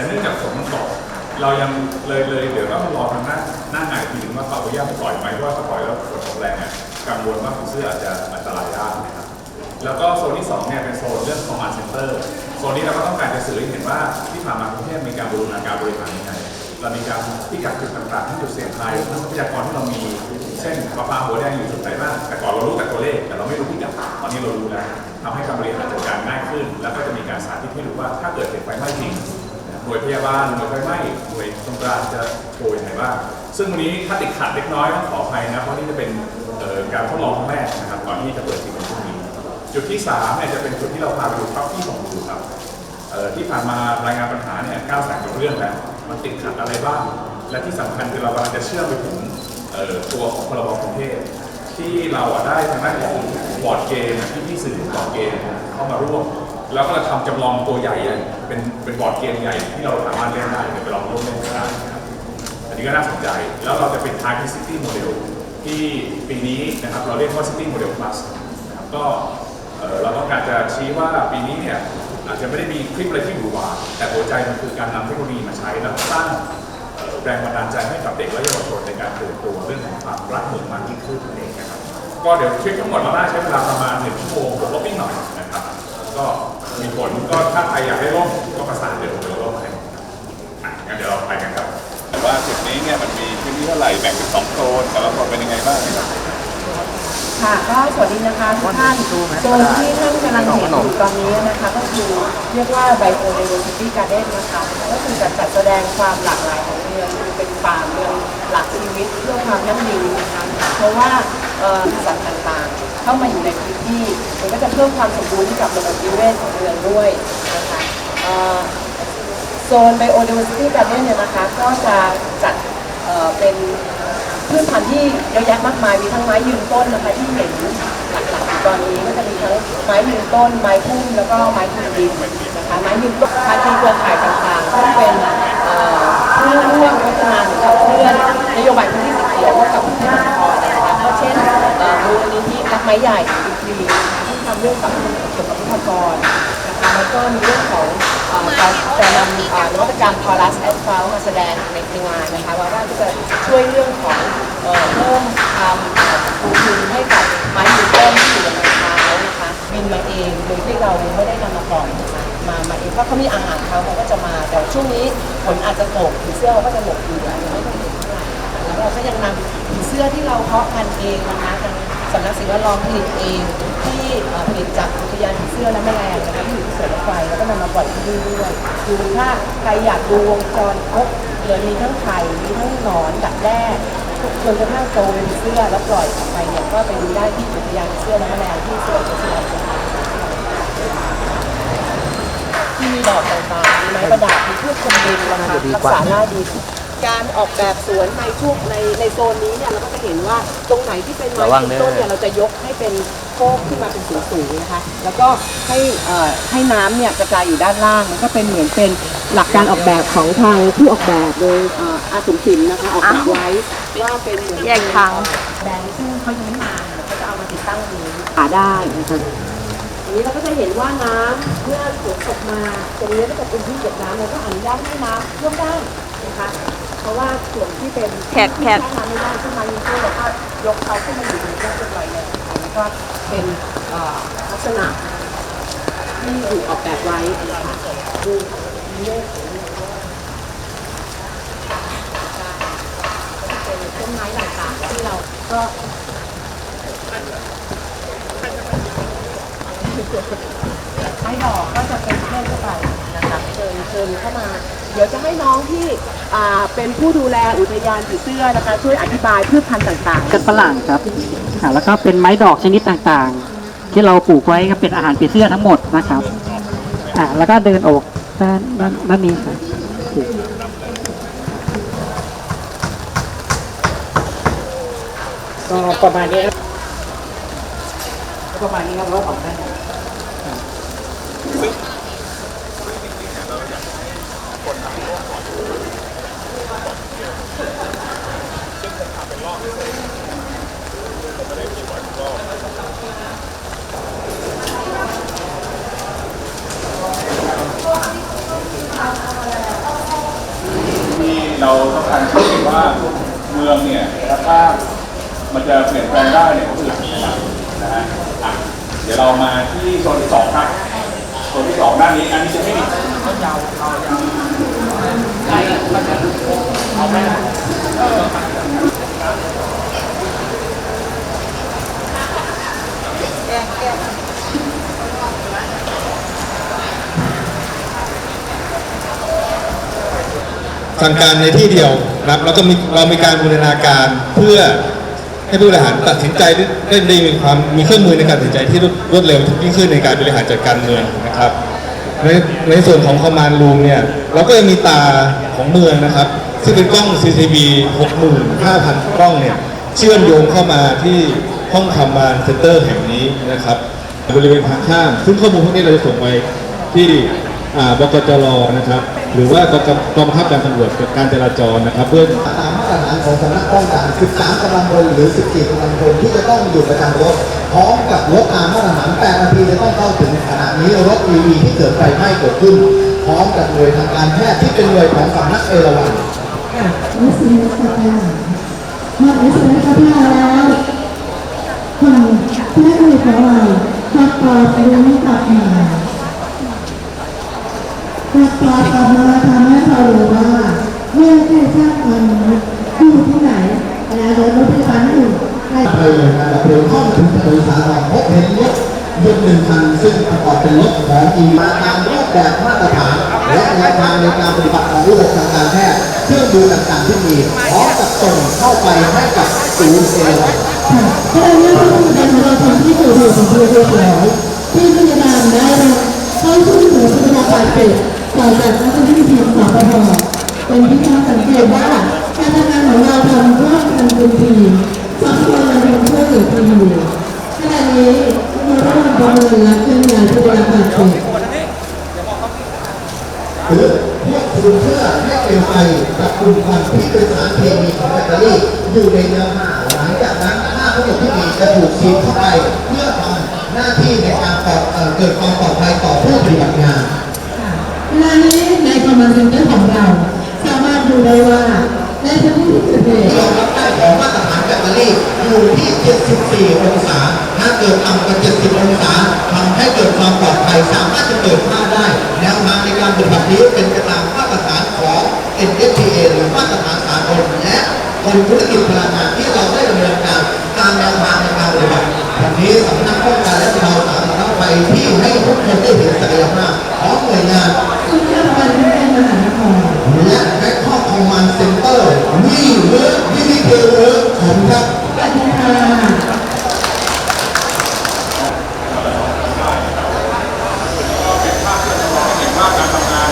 แต่เนื่องจากฝนมันตกเรายังเลยเลยเดี๋ยวต้องรอทางหน้าหน้างานอีกทีนึงว่าเขาอนุญาตให้ปล่อยไหมว่าถ้าปล่อยแล้วฝนตกแรงเนี่ยกังวลว่าผีเสื้ออาจจะอันตรายได้นะครับแล้วก็โซนที่2เนี่ยเป็นโซนเรื่อง command center โซนนี้เราก็ต้องการจะสื่อให้เห็นว่าที่ผ่านมากรุงเทพมีการบูรณาการบริหารยังไงเรามีการพิกัดจุดต่างๆที่จุดเสี่ยงภัยทรัพยากรที่เรามีเช่นประปาหัวแดงอยู่จุดไหนบ้างแต่ก่อนเรารู้แต่ตัวเลขแต่เราไม่รู้พิกัดตอนนี้เรารู้แล้วทำให้การบริหารจัดการง่ายขึ้น แล้วก็จะมีการสาธิตให้รู้ว่าถ้าเกิดเหตุไฟไหม้จริงห น่วยพยาบาลหน่วยไฟไหม้หน่วยสงกรานต์จะโทรยังไงบ้างซึ่งวันนี้ถ้าติดขัดเล็กน้อยต้องขออภัยนะเพราะนี่จะเป็นการทดลองครั้งแรกนะครับก่อนที่จะเปิดจริงในช่วงนี้ จุดที่3เนี่ยจะเป็นจุดที่เราพาไปดูครับที่ส่งดูครับที่ผ่านมารายงานปัญหาเนี่ย9แสนกว่เรื่องแล้วมันติดขัดอะไรบ้าง และที่สำคัญคือเรากำลังจะเชื่อมไปถึงตัวของพรบกรุงเทพที่เราได้ทางด้านของบอร์ดเกมที่พี่สื่อบอร์ดเกมเข้ามาร่วม แล้วก็เราทำจำลองตัวใหญ่เลยเป็นเป็นบอร์ดเกมใหญ่ที่เราสามารถเล่นได้เดี๋ยวไปลองร่วมเล่นกันได้นะครับอันนี้ก็น่าสนใจ แล้วเราจะเป็น Thai City Model ที่ปีนี้นะครับเราเรียกว่า City Model Plus นะครับก็เราต้องการจะชี้ว่าปีนี้เนี่ยอาจจะไม่ได้มีคลิปอะไรที่หรูหราแต่หัวใจมันคือการนำเทคโนโลยีมาใช้แล้วสร้างแรงบันดาลใจให้กับเด็กและเยาวชนในการเตื่นตัวเรื่องของความรักเมืองมากยิ่งขึ้นนั่นเองนะครับก็เดี๋ยวทริปทั้งหมดเราน่าใช้เวลาประมาณหนึ่งชั่วโมงบวกลบนิดหน่อยนะครับก็ มีผลก็ถ้าใครอยากได้ร่มก็ประสานเดี๋ยวผมจะร่มให้อะงั้นเดี๋ยวเราไปกันครับแต่ว่าจุดนี้เนี่ยมันมีพื้นที่เท่าไหร่แบ่งเป็นสองโซนแต่ละโซนเป็นยังไงบ้างครับค่ะก็สวัสดีนะคะทุกท่านโซนที่ท่านกำลังเห็นอยู่ตอนนี้นะคะ ก็คือเรียกว่า Biodiversity Garden นะคะก็คือการจัดแสดงความหลากหลายของเมืองคือเป็นป่าเมืองหลักชีวิตเพื่อความยั่งยืนนะคะเพราะว่าเอ่อ สัตว์ต่างๆ เข้ามาอยู่ในพื้นที่มันก็จะเพิ่มความสมบูรณ์ให้กับระบบนิเวศของเมืองด้วยนะคะเอ่อโซน Biodiversity Garden เนี่ยนะคะก็จะจัดเป็นพืชพันธุ์ที่เยอะแยะมากมายมีทั้งไม้ยืนต้นนะคะที่เห็นหลักๆตอนนี้ก็จะมีทั้งไม้ยืนต้น ไม้พุ่มแล้วก็ไม้ยืนดินนะคะไม้ยืนต้นพันธุ์เครือข่ายต่างๆซึ่งเป็นเอ่อผู้ร่วมพัฒนาหรือขับเคลื่อนนโยบายพื้นที่สีเขียวกับผู้นำครนะคะก็เช่นเอ่อ มูลนิธิรักไม้ใหญ่อีกทีที่ทำเรื่องกับเกี่ยวกับพุทธกรนะคะแล้วก็มีเรื่องของเอ่อการจะนำเอ่อนวัตกรรม Chorus a s p h a l t มาแสดงในงานนะคะว่าว่าจะช่วยเรื่องของเอ่อเพิ่มความปูพื้นให้กับไม้ยืนต้นที่อยู่บนทางเท้านะคะบินมาเองโดยที่เราไม่ได้นำมาปล่อยนะคะ มามาเองเพราะเขามีอาหารเขาเขาก็จะมาแต่ช่วงนี้ฝนอาจจะตกผีเสื้อเขาก็จะหลบอยู่อาจจะไม่ต้องเห็นเท่าไหร่นะคะแล้วเราก็ยังนำผีเสื้อที่เราเพาะพันธุ์เองนะคะทาง สำนักสิ่งแวดล้อมผลิตเองที่เอ่อผลิตจากอุทยานผีเสื้อและแมลงนะคะที่อยู่ที่สวนรถไฟแล้วก็นำมาปล่อยที่นี่ด้วยคือถ้าใครอยากดูวงจรครบเลยมีทั้งไข่มีทั้งหนอนดักแด้จนกระทั่งโตเป็นผีเสื้อแล้วปล่อยออกไปเนี่ยก็ไปดูได้ที่อุทยานผีเสื้อและแมลงที่สวนรถไฟที่มีดอกต่างๆมีไม้ประดับมีพืชชมดินนะคะรักษาหน้าดิน การออกแบบสวนในช่วงในในโซนนี้เนี่ยเราก็จะเห็นว่าตรงไหนที่เป็นไม้ยืนต้นเนี่ยเราจะยกให้เป็นโค้งขึ้นมาเป็นสูงๆนะคะ แล้วก็ให้เอ่อให้น้ำเนี่ยกระจายอยู่ด้านล่างมันก็เป็นเหมือนเป็นหลักการออกแบบของทางผู้ออกแบบโดยเอ่ออาสุมศิลป์นะคะออกแบบไว้ว่าเป็นเหมือนแยกทาง แบงค์ซึ่งเขายังไม่มาเนี่ยเขาจะเอามาติดตั้งตรงนี้ หาได้นะคะ อันนี้เราก็จะเห็นว่าน้ำเมื่อฝนตกมาตรงนี้ก็จะเป็นที่เก็บน้ำเราก็อนุญาตให้น้ำท่วมได้นะคะเพ ราะว่าส่วนที่เป็นแขกแขกที่น้ำไม่ได้ขึ้นมายิงตัวแล้วก็ยกเขาขึ้นมาอยู่ในแยกเรียบร้อยแล้วนะคะแล้วก็เป็นเอ่อลักษณะที่ถูกออกแบบไว้นะคะดูเลขเป็นต้นไม้ต่างๆที่เราก็ไม้ดอกก็จะเป็นเพื่อนเข้าไปนะคะเชิญเชิญเข้ามา เดี๋ยวจะให้น้องที่อ่า เป็นผู้ดูแลอุทยานผีเสื้อนะคะ ช่วยอธิบายพืชพันธุ์ต่างๆ กันฝรั่งครับอ่าแล้วก็เป็นไม้ดอกชนิดต่างๆ ที่เราปลูกไว้ก็เป็นอาหารปีเสื้อทั้งหมดนะครับอ่าแล้วก็เดินออกด้านด้านด้านนี้ครับก็ประมาณนี้ครับประมาณนี้ครับรถออกได้เเราต้องการที่เห็นว่าเมืองเนี่ยถ้ามันจะเปลี่ยนแปลงได้เนี่ยก็คือหลังนี้นะนะฮะอะเดี๋ยวเรามาที่โซนที่สองครับโซนที่สองด้านนี้อันนี้จะไม่มี สั่งการในที่เดียวนะครับแล้วก็มีเรามีการบูรณาการเพื่อให้ผู้บริหารตัดสินใจได้ได้มีความมีเครื่องมือในการตัดสินใจที่รวดเร็วยิ่งขึ้นในการบริหารจัดการเมืองนะครับในในส่วนของคอมมานด์รูมเนี่ยเราก็จะมีตาของเมืองนะครับ ซึ่งเป็นกล้อง CCTV 65,000 กล้องเนี่ยเชื่อมโยงเข้ามาที่ห้องคอมมานด์เซ็นเตอร์แห่งนี้นะครับ บริเวณทางข้ามซึ่งข้อมูลพวกนี้เราจะส่งไปที่ บกจรนะครับ หรือว่ากกกองบังคับการตำรวจการจราจรนะครับ เพื่อตามมาตรฐานของสำนักป้องกัน13กำลังพลหรือ 14กำลังพลที่จะต้องอยู่ประจำรถพร้อมกับรถตามมาตรฐาน8นาทีจะต้องเข้าถึงขณะนี้รถ EV ที่เกิดไฟไหม้เกิดขึ้น พร้อมกับหน่วยทางการแพทย์ที่เป็นหน่วยของสำนักเอราวัณวิศวกรรมหมดวิศวกรรมแล้วคนแม่คุยของเราพักปอดรู้ตัดมา พักปอดกลับมาทำให้เรารู้ว่าเมื่อแค่ชาติมันอยู่ที่ไหนแล้วรถพยาบาลอยู่ใกล้ดับเลิงการดับเพลิงเข้าถึงถนนสารพบเห็นรถยนต์หนึ่งคันซึ่งประกอบเป็นรถของอีมาตามรูปแบบมาตรฐาน และแนวทางในการปฏิบัติของระบบทางการแพทย์เครื่องมือต่างๆที่มีพร้อมกับส่งเข้าไปให้กับศูนย์เอราวัณค่เราะฉะนั้เราต้องการเราทำที่เกิดเหตุของผู้เรียบร้อยที่พยาบาลได้เข้าช่วยเหลือพยาบาลเจ็บ ต่อจากนักวิทยาศาสตร์ปพเป็นที่น่าสังเกตว่าการทำงานของเราทำร่วมกันเป็นทีมสองคนเราเป็นเพื่อนหรือทีมขณะนี้เราต้องประเมินและเคลื่อนย้ายพยาบาลเจ็บหรือพวกคุณเพื่อให้เป็นไฟกับกลุ่มควันที่เป็นสารเคมีของแบตเตอรี่อยู่ในเนื้อผ้าหลังจากนั้นผ้าทั้งที่มีจะถูกฉีดเข้าไปเพื่อทำหน้าที่ในการเกิดความปลอดภัยต่อผู้ปฏิบัติงาน เวลานี้ในคอมมานด์เซ็นเตอร์ของเรา สามารถดูได้ว่าในพื้นที่ที่เกิดเหตุรองรับได้ของมาตรฐานแบตเตอรี่อยู่ที่ 74 องศา ถ้าเกิดต่ำกว่า 70 องศาทำให้เกิดความปลอดภัยสามารถจะเกิดผ้าได้แนวทางในการปฏิบัตินี้เป็นไปตามมาตรฐานของ NFPA หรือมาตรฐานสากลและกรมธุรกิจพลังงานที่เราได้ดำเนินการตามแนวทางในการปฏิบัติวันนี้สำนักป้องกันและบรรเทาสาธารณภัยที่ให้ทุกคนได้เห็นศักยภาพของหน่วยงาน แม่มหานครและแบ็คข้อคอมมานด์เซ็นเตอร์วีเวิร์กวิธีเวิร์กผมครับค่ะ เห็นว่าการทำงาน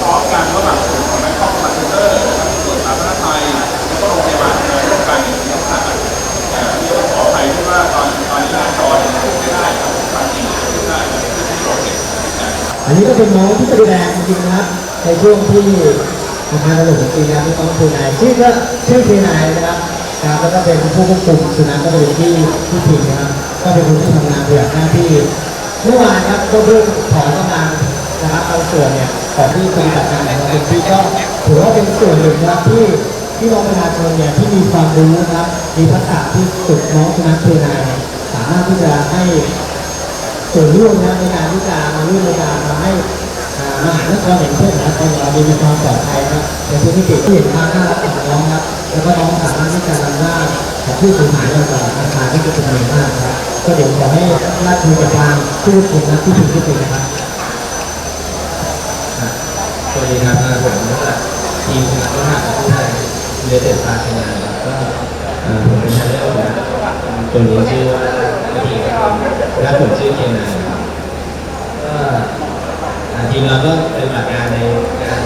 พร้อมกันระหว่างศูนย์ของแบงคอกคอมเซ็นเตอร์ส่วนสาธารณภัยแล้วก็โรงพยาบาลทำงานร่วมกันอย่างที่ทราบกันเอ่อที่ต้องขออภัยที่ว่าตอนตอนนี้หน้าจอเนี่ยพูดไม่ได้ครับความจริงพูดได้แต่ที่ที่โปรเจกต์ อั นี้ก็เป็นน้องที่แสดงจริงๆนะครับในช่วงที่ทำงานระบบของปีนะที่ต้องคุยนายชื่อก็ชื่อคุยนายนะครับครับแล้วก็เป็นผู้ควบคุมสุนัขก็เป็นที่ที่ทีมนะครับก็เป็นคนที่ทำงานปฏิบัติหน้าที่เมื่อวานครับก็เพิ่งถอนกำลังนะครับบาส่วนเนี่ยของที่ปฏิบัติงานของเราที่ก็ถือว่าเป็นส่วนหนึ่งนะครับที่ที่น้องประชาชนเนี่ยที่มีความรู้นะครับมีทักษะที่ฝึกน้องสุนัขคุยนายเนี่ยสามารถที่จะให้ ส่วนร่วมนะในการที่จะมาร่วมในการทำให้มหานครแห่งประเทศของเรามีความปลอดภัยครับในพื้นที่ติดที่เห็นความน่ารักของน้องครับแล้วก็น้องสามารถที่จะนำหน้าของผู้สูญหายเราต่ออาคารที่จะเป็นจำนวนมากครับก็เดี๋ยวขอให้ราชคุยกับทางผู้คุมนะที่ถึงที่สุดนะครับสวัสดีครับอ่าผมจากทีมสนับสนุนผู้ไทยเรือเด็ดพาชนะครับก็ผมเป็นชาเลอร์นะตัวนี้ชื่อว่านาทีครับ และผมชื่อเคนนายครับก็ทีมเราก็เป็นหลักงานในการ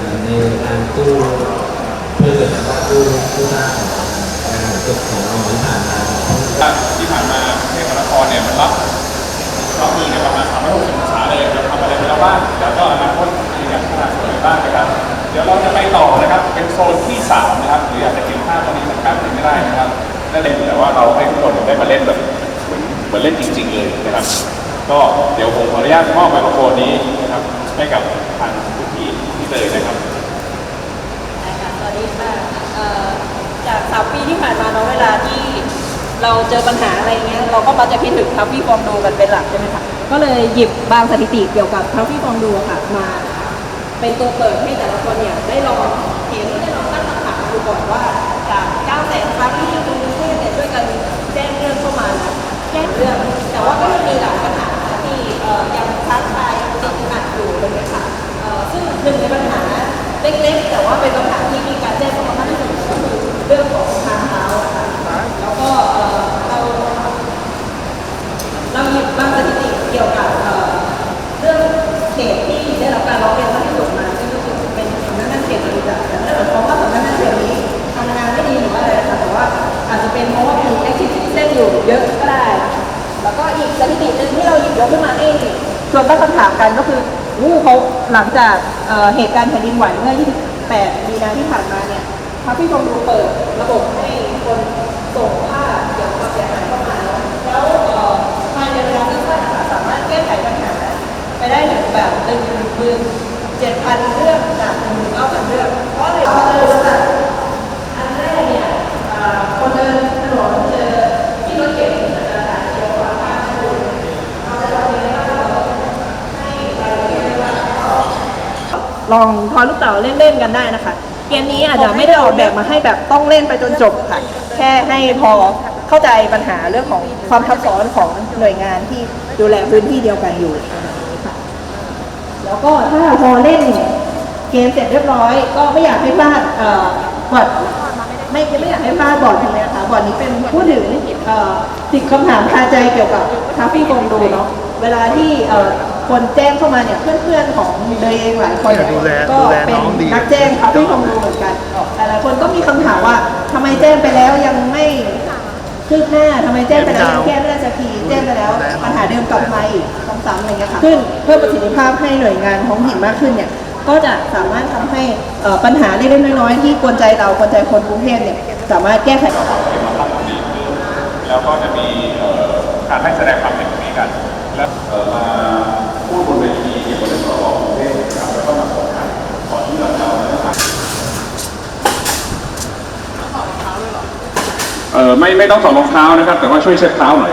อ่าในการกู้เพื่อแล้วก็กู้กู้หน้าของงานเก็บของเราที่ผ่านมาที่ผ่านมาเทพมหานครเนี่ยมันรับรับมือเนี่ยประมาณ360องศาเลยเราทำอะไรไปแล้วบ้างแล้วก็อนาคตมีการพัฒนาส่วนไหนบ้างนะครับ เดี๋ยวเราจะไปต่อนะครับเป็นโซนที่สามนะครับหรืออยากจะเห็นภาพตอนนี้สักแป๊บหนึงก็ได้นะครับนั่นเองแต่ว่าเราให้ทุกคนได้มาเล่นแบบ เหมือนเล่นจริง ๆ เลยนะครับ ก็เดี๋ยวผมขออนุญาตมอบไมโครโฟนนี้นะครับให้กับทางผู้ที่ที่เลยนะครับ ได้ค่ะสวัสดีค่จากสามปีที่ผ่านมาเนาะเวลาที่เราเจอปัญหาอะไรเงี้ยเราก็มักจะคิดถึงทัฟฟี่ฟองดูกันเป็นหลักใช่ไหมคะก็เลยหยิบบางสถิติเกี่ยวกับทัฟฟี่ฟองดูค่ะมา เป็นตัวเปิดให้แต่ละคนเนี่ยได้ลองเห็นได้ลองตั้งคำถามดูก่อนว่าจาก9แสนครั้งที่ นะแจ้งเรื่อง แต่ว่าก็ยังมีหลายปัญหาที่เอ่อยังท้าทายังติดขัดอยู่เลยคะเอ่อซึ่งหนึ่งในปัญหาเล็กๆ แต่ว่าเป็นปัญหาที่ จากเเหตุการณ์แผ่นดินไหวเมื่อ 28 มีนาที่ผ่านมาเนี่ยพระพี่ชมดูเปิดระบบให้คนส่งภาพเกี่ยวกับความเสียหายเข้ามา แล้วแล้วภายในเวลาสั้นๆนะคะสามารถแก้ไขปัญหาไปได้ถึงแบบหนึ่งหมื่นเจ็ดพันเรื่องจากหนึ่งหมื่นเก้าพันเรื่อง เพราะเลยพอเจอว่าอันแรกเนี่ยคนเดินเจอที่รถเก๋งอาจจะถ่ายเกี่ยวกับภาพให้ดูเราจะทำยังไงบ้างเราให้รายละเอียดได้ว่า ลองทอยลูกเต๋าเล่นๆกันได้นะคะ เกมนี้อาจจะไม่ได้ออกแบบมาให้แบบต้องเล่นไปจนจบค่ะ แค่ให้พอเข้าใจปัญหาเรื่องของความทับซ้อนของหน่วยงานที่ดูแลพื้นที่เดียวกันอยู่ค่ะแล้วก็ถ้าพอเล่นเกมเสร็จเรียบร้อย ก็ไม่อยากให้พลาดเอ่อบอร์ดไม่ไม่อยากให้พลาดบอร์ดทางนี้นะคะบอร์ดนี้เป็นพูดถึงเอ่อสิบคำถามคาใจเกี่ยวกับทัฟฟี่กงดูเนาะเวลาที่เอ่อ คนแจ้งเข้ามาเนี่ยเพื่อนๆของเดยเองหลายคนเนี่ยก็เป็นนักแจ้งทัฟฟี่กงดูเหมือนกันหลายๆคนก็มีคำถามว่าทำไมแจ้งไปแล้วยังไม่คืบหน้าทำไมแจ้งไปแล้วยังแก้ไม่ได้สักทีแจ้งไปแล้วปัญหาเดิมกลับมาอีกซ้ำๆอะไรเงี้ยค่ะขึ้นเพิ่มประสิทธิภาพให้หน่วยงานท้องถิ่นมากขึ้นเนี่ยก็จะสามารถทำให้เอ่อปัญหาเล็กๆน้อยๆที่กวนใจเรากวนใจคนกรุงเทพเนี่ยสามารถแก้ไข แล้วก็จะมีเอ่อการให้แสดงความเห็นตรงนี้กัน แล้วเอ่อมาพูดบนเวทีเกี่ยวกับเรื่องของกรุงเทพนะครับแล้วก็มาส่งกันก่อนที่เราจะเอาเนื้อหาเออไม่ไม่ต้องถอดรองเท้านะครับ แต่ว่าช่วยเช็ดเท้าหน่อย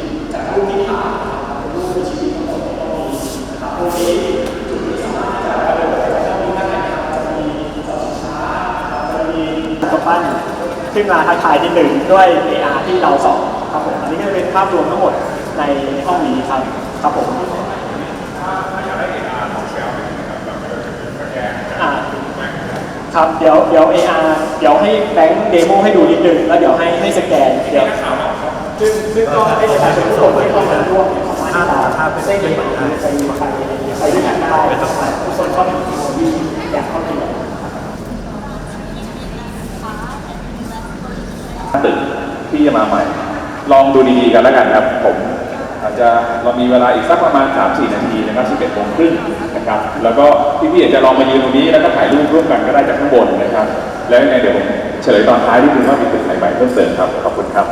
ขึ้นมาทักทายนิดหนึ่งด้วย AR ที่เราสอนครับผมอันนี้ก็จะเป็นภาพรวมทั้งหมดในห้องนี้ครับครับผมอ่าครับเดี๋ยวเดี๋ยว AR เดี๋ยวให้แบงค์เดโมให้ดูนิดหนึงแล้วเดี๋ยวให้ให้สแกนเดี๋ยวซึ่งซึ่งก็ให้ประชาชนทุกคนที่เข้ามาร่วมเนี่ยสามารถที่จะได้เห็นไปไปไปด้วยกันได้ทุกคนเข้าถึงทีมที่อยากเข้าถึง ตึกที่จะมาใหม่ ลองดูดีๆกันแล้วกันครับ ผมอาจจะเรามีเวลาอีกสักประมาณ 3-4 นาทีนะครับ11โมงครึ่งนะครับ แล้วก็พี่ๆอาจจะลองมายืนตรงนี้แล้วก็ถ่ายรูปร่วมกันก็ได้จากข้างบนนะครับ แล้วยังไงเดี๋ยวผมเฉลยตอนท้ายที่คุณว่ามีตึกไหนใหม่เพิ่มเติมครับ ขอบคุณครับ